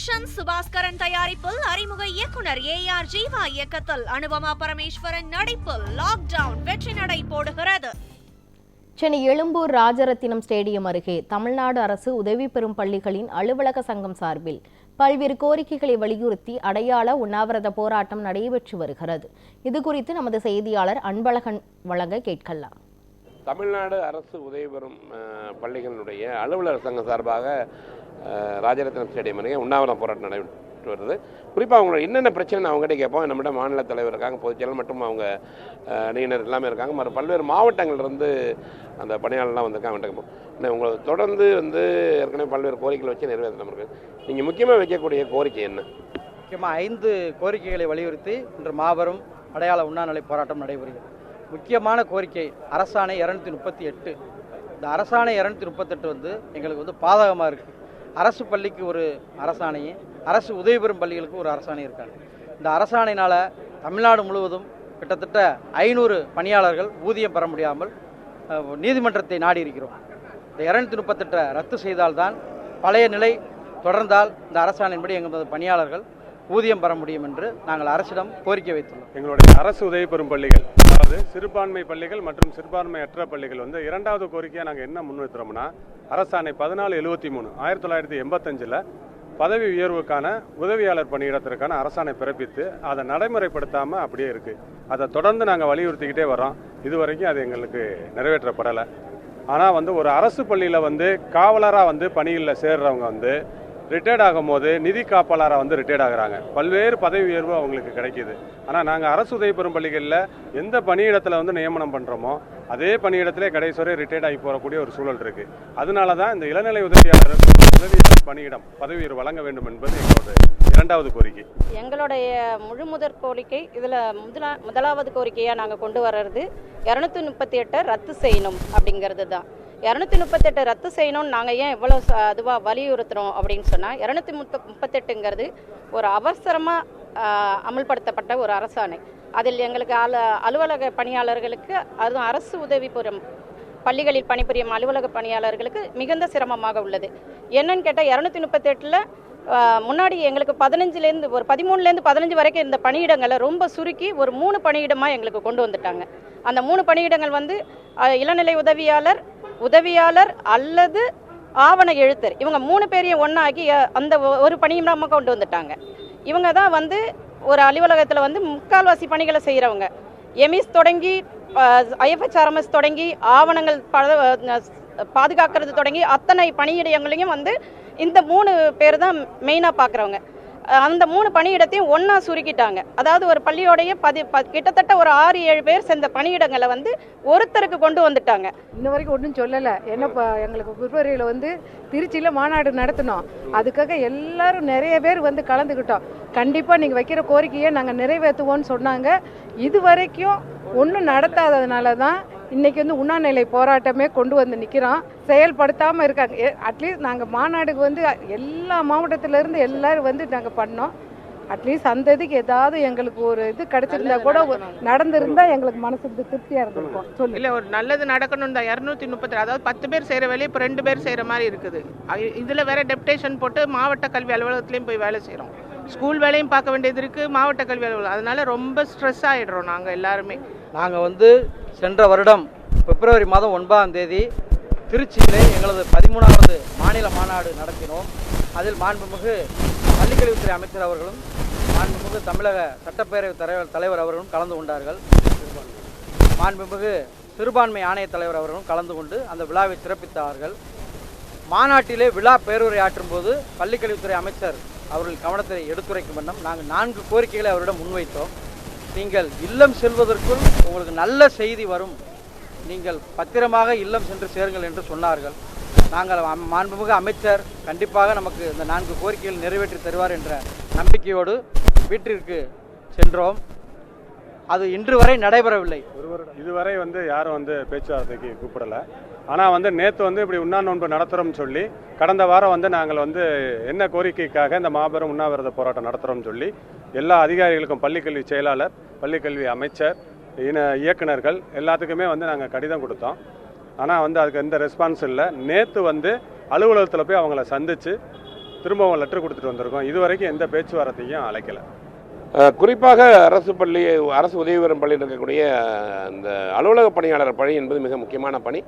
Production Subaskaran தயாரிப்பில் அறிமுக இயக்குனர் ஏ ஆர் ஜீவா இயக்கத்தில் அனுபமா பரமேஸ்வரன் நடிப்பில் லாக்டவுன் வெற்றி நடை போடுகிறது. சென்னை எழும்பூர் ராஜரத்தினம் ஸ்டேடியம் அருகே தமிழ்நாடு அரசு உதவி பெறும் பள்ளிகளின் அலுவலக சங்கம் சார்பில் பல்வேறு கோரிக்கைகளை வலியுறுத்தி அடையாள உண்ணாவிரத போராட்டம் நடைபெற்று வருகிறது. இது குறித்து நமது செய்தியாளர் அன்பழகன் வழங்க கேட்கலாம். தமிழ்நாடு அரசு உதவி பெறும் பள்ளிகளினுடைய அலுவலர் சங்கம் சார்பாக ராஜரத்னம் ஸ்டேடியம் அருகே உண்ணாவிரதம் போராட்டம் நடைபெற்று வருது. குறிப்பாக அவங்களோட என்னென்ன பிரச்சனை அவங்ககிட்ட கேட்போம். நம்மகிட்ட மாநில தலைவர் இருக்காங்க பொதுச்செயலர் மற்றும் அவங்க அணியினர் எல்லாமே இருக்காங்க. மறு பல்வேறு மாவட்டங்கள்லேருந்து அந்த பணியாளர்லாம் வந்திருக்காங்க அவங்ககிட்ட கேட்போம். உங்களை தொடர்ந்து வந்து ஏற்கனவே பல்வேறு கோரிக்கைகள் வச்சு நிறைவேற்றணும் இருக்குது நீங்கள் முக்கியமாக வைக்கக்கூடிய கோரிக்கை என்ன? முக்கியமாக ஐந்து கோரிக்கைகளை வலியுறுத்தி இன்று மாபெரும் அடையாள உண்ணாநிலை போராட்டம் நடைபெறுகிறது. முக்கியமான கோரிக்கை அரசாணை இரநூத்தி முப்பத்தி எட்டு. இந்த அரசாணை இரநூத்தி முப்பத்தெட்டு வந்து எங்களுக்கு வந்து பாதகமாக இருக்குது அரசு பள்ளிக்கு ஒரு அரசாணையும் அரசு உதவி பெறும் பள்ளிகளுக்கு ஒரு அரசாணை இருக்காங்க. இந்த அரசாணையினால் தமிழ்நாடு முழுவதும் கிட்டத்தட்ட ஐநூறு பணியாளர்கள் ஊதியம் பெற முடியாமல் நீதிமன்றத்தை நாடி இருக்கிறோம் இந்த இரநூத்தி முப்பத்தெட்டை ரத்து செய்தால்தான் பழைய நிலை தொடர்ந்தால் இந்த அரசாணையின்படி எங்களது பணியாளர்கள் ஊதியம் பெற முடியும் என்று நாங்கள் அரசிடம் கோரிக்கை வைத்துள்ளோம். எங்களுடைய அரசு உதவி பெறும் பள்ளிகள் அதாவது சிறுபான்மை பள்ளிகள் மற்றும் சிறுபான்மை அற்ற பள்ளிகள் வந்து இரண்டாவது கோரிக்கையாக நாங்கள் என்ன முன்வைக்கிறோம்னா அரசாணை பதினாலு எழுபத்தி மூணு ஆயிரத்தி தொள்ளாயிரத்தி எண்பத்தஞ்சில் பதவி உயர்வுக்கான உதவியாளர் பணியிடத்திற்கான அரசாணை பிறப்பித்து அதை நடைமுறைப்படுத்தாமல் அப்படியே இருக்குது அதை தொடர்ந்து நாங்கள் வலியுறுத்திக்கிட்டே வரோம் இது வரைக்கும் அது எங்களுக்கு நிறைவேற்றப்படலை. ஆனால் வந்து ஒரு அரசு பள்ளியில் வந்து காவலராக வந்து பணியில் சேர்றவங்க வந்து ரிட்டையர்ட் ஆகும்போது நிதி காப்பாளராக வந்து ரிட்டையர்ட் ஆகுறாங்க. பல்வேறு பதவி உயர்வு அவங்களுக்கு கிடைக்கிது. ஆனால் நாங்கள் அரசு உதவி பெறும் பள்ளிகளில் எந்த பணியிடத்தில் வந்து நியமனம் பண்ணுறோமோ அதே பணியிடத்திலே கடைசி வரை ரிட்டையர்ட் ஆகி போகக்கூடிய ஒரு சூழல் இருக்கு. அதனால தான் இந்த இளநிலை உதவியாளர் உதவியாளர் பணியிடம் பதவி உயர்வு வழங்க வேண்டும் என்பது எங்களோட இரண்டாவது கோரிக்கை. எங்களுடைய முழு முதற் கோரிக்கை இதில் முதலா முதலாவது கோரிக்கையாக நாங்கள் கொண்டு வர்றது இரநூத்தி முப்பத்தி எட்டை ரத்து செய்யணும் அப்படிங்கிறது தான் இரநூத்தி முப்பத்தெட்டு ரத்து செய்யணும்னு நாங்கள் ஏன் இவ்வளோ அதுவாக வலியுறுத்துறோம் அப்படின்னு சொன்னால் இரநூத்தி முப்ப முப்பத்தெட்டுங்கிறது ஒரு அவசரமாக அமல்படுத்தப்பட்ட ஒரு அரசாணை. அதில் எங்களுக்கு அல அலுவலக பணியாளர்களுக்கு அதுவும் அரசு உதவி பெறும் பள்ளிகளில் பணிபுரியும் அலுவலக பணியாளர்களுக்கு மிகுந்த சிரமமாக உள்ளது. என்னன்னு கேட்டால் இரநூத்தி முப்பத்தெட்டில் முன்னாடி எங்களுக்கு பதினஞ்சுலேருந்து ஒரு பதிமூணுலேருந்து பதினஞ்சு வரைக்கும் இந்த பணியிடங்களை ரொம்ப சுருக்கி ஒரு மூணு பணியிடமாக எங்களுக்கு கொண்டு வந்துட்டாங்க. அந்த மூணு பணியிடங்கள் வந்து இளநிலை உதவியாளர் உதவியாளர் அல்லது ஆவண எழுத்தர். இவங்க மூணு பேரையும் ஒன்றாக்கி அந்த ஒ- ஒரு பணியிடமாக கொண்டு வந்துட்டாங்க. இவங்க தான் வந்து ஒரு அலுவலகத்தில் வந்து முக்கால்வாசி பணிகளை செய்கிறவங்க எமிஸ் தொடங்கி ஐஎஃப்ஹெச்ஆர்எம்எஸ் தொடங்கி ஆவணங்கள் பாதுகாக்கிறது தொடங்கி அத்தனை பணியிடங்களையும் வந்து இந்த மூணு பேர் தான் மெயினாக பார்க்குறவங்க அந்த மூணு பணியிடத்தையும் ஒன்றா சுருக்கிட்டாங்க. அதாவது ஒரு பள்ளியோடைய பதி ப கிட்டத்தட்ட ஒரு ஆறு ஏழு பேர் சேர்ந்த பணியிடங்களை வந்து ஒருத்தருக்கு கொண்டு வந்துட்டாங்க. இன்ன வரைக்கும் ஒன்றும் சொல்லலை. என்னப்பா எங்களுக்கு பிப்ரவரியில் வந்து திருச்சியில் மாநாடு நடத்தினோம். அதுக்காக எல்லாரும் நிறைய பேர் வந்து கலந்துக்கிட்டோம். கண்டிப்பாக நீங்கள் வைக்கிற கோரிக்கையை நாங்கள் நிறைவேற்றுவோம்னு சொன்னாங்க. இது வரைக்கும் ஒன்றும் நடத்தாததுனால தான் இன்னைக்கு வந்து உண்ணாநிலை போராட்டமே கொண்டு வந்து நிற்கிறோம் செயல்படுத்தாமல் இருக்காங்க. அட்லீஸ்ட் நாங்கள் மாநாடுக்கு வந்து எல்லா மாவட்டத்திலேருந்து எல்லாரும் வந்து நாங்கள் பண்ணோம். அட்லீஸ்ட் அந்த இதுக்கு ஏதாவது எங்களுக்கு ஒரு இது கிடைச்சிருந்தா கூட நடந்திருந்தா எங்களுக்கு மனசுக்கு திருப்தியாக இருந்திருக்கும். சொல்லு இல்லை ஒரு நல்லது நடக்கணும் தான். இரநூத்தி முப்பத்தி அதாவது பத்து பேர் செய்கிற வேலையை இப்போ ரெண்டு பேர் செய்கிற மாதிரி இருக்குது. இதில் வேற டெப்டேஷன் போட்டு மாவட்ட கல்வி அலுவலகத்துலேயும் போய் வேலை செய்கிறோம் ஸ்கூல் வேலையும் பார்க்க வேண்டியது இருக்குது மாவட்ட கல்வி அலுவலகம். அதனால ரொம்ப ஸ்ட்ரெஸ் ஆகிடுறோம் நாங்கள் எல்லாருமே. நாங்கள் வந்து சென்ற வருடம் பிப்ரவரி மாதம் ஒன்பதாம் தேதி திருச்சியிலே எங்களது பதிமூணாவது மாநில மாநாடு நடத்தினோம். அதில் மாண்புமிகு பள்ளிக்கல்வித்துறை அமைச்சர் அவர்களும் மாண்புமிகு தமிழக சட்டப்பேரவை தலைவர் தலைவர் அவர்களும் கலந்து கொண்டார்கள். மாண்புமிகு சிறுபான்மை ஆணைய தலைவர் அவர்களும் கலந்து கொண்டு அந்த விழாவை சிறப்பித்தார்கள். மாநாட்டிலே விழா பேருரை ஆற்றும் போது பள்ளிக்கல்வித்துறை அமைச்சர் அவர்கள் கவனத்தை எடுத்துரைக்கும் வண்ணம் நாங்கள் நான்கு கோரிக்கைகளை அவரிடம் முன்வைத்தோம். நீங்கள் இல்லம் செல்வதற்குள் உங்களுக்கு நல்ல செய்தி வரும். நீங்கள் பத்திரமாக இல்லம் சென்று சேருங்கள் என்று சொன்னார்கள். நாங்கள் மாண்புமிகு அமைச்சர் கண்டிப்பாக நமக்கு இந்த நான்கு கோரிக்கைகள் நிறைவேற்றி தருவார் என்ற நம்பிக்கையோடு வீட்டிற்கு சென்றோம். அது இன்று வரை நடைபெறவில்லை. இதுவரை வந்து யாரும் வந்து பேச்சுவார்த்தைக்கு கூப்பிடலை. ஆனால் வந்து நேற்று வந்து இப்படி உண்ணா நோன்பு நடத்துகிறோம்னு சொல்லி கடந்த வாரம் வந்து நாங்கள் வந்து என்ன கோரிக்கைக்காக இந்த மாபெரும் உண்ணாவிரத போராட்டம் நடத்துகிறோம்னு சொல்லி எல்லா அதிகாரிகளுக்கும் பள்ளிக்கல்வி செயலாளர் பள்ளிக்கல்வி அமைச்சர் இன இயக்குனர்கள் எல்லாத்துக்குமே வந்து நாங்கள் கடிதம் கொடுத்தோம். ஆனால் வந்து அதுக்கு எந்த ரெஸ்பான்ஸ் இல்லை. நேற்று வந்து அலுவலகத்தில் போய் அவங்கள சந்தித்து திரும்பவும் லெட்டர் கொடுத்துட்டு வந்திருக்கோம். இது வரைக்கும் எந்த பேச்சுவார்த்தையும் அழைக்கல. குறிப்பாக அரசு பள்ளி அரசு உதவி பெறும் பள்ளியில் இருக்கக்கூடிய அந்த அலுவலக பணியாளர் பணி என்பது மிக முக்கியமான பணி.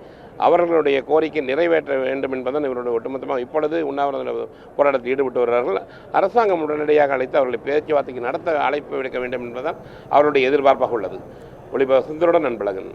அவர்களுடைய கோரிக்கை நிறைவேற்ற வேண்டும் என்பதுதான் இவருடைய ஒட்டுமொத்தமாக இப்பொழுது உண்ணாவிரத போராட்டத்தில் ஈடுபட்டு வருகிறார்கள். அரசாங்கம் உடனடியாக அழைத்து அவர்களை பேச்சுவார்த்தைக்கு நடத்த அழைப்பு விடுக்க வேண்டும் என்பதுதான் அவருடைய எதிர்பார்ப்பாக உள்ளது. ஒளிப சுந்தருடன் நண்பழகன்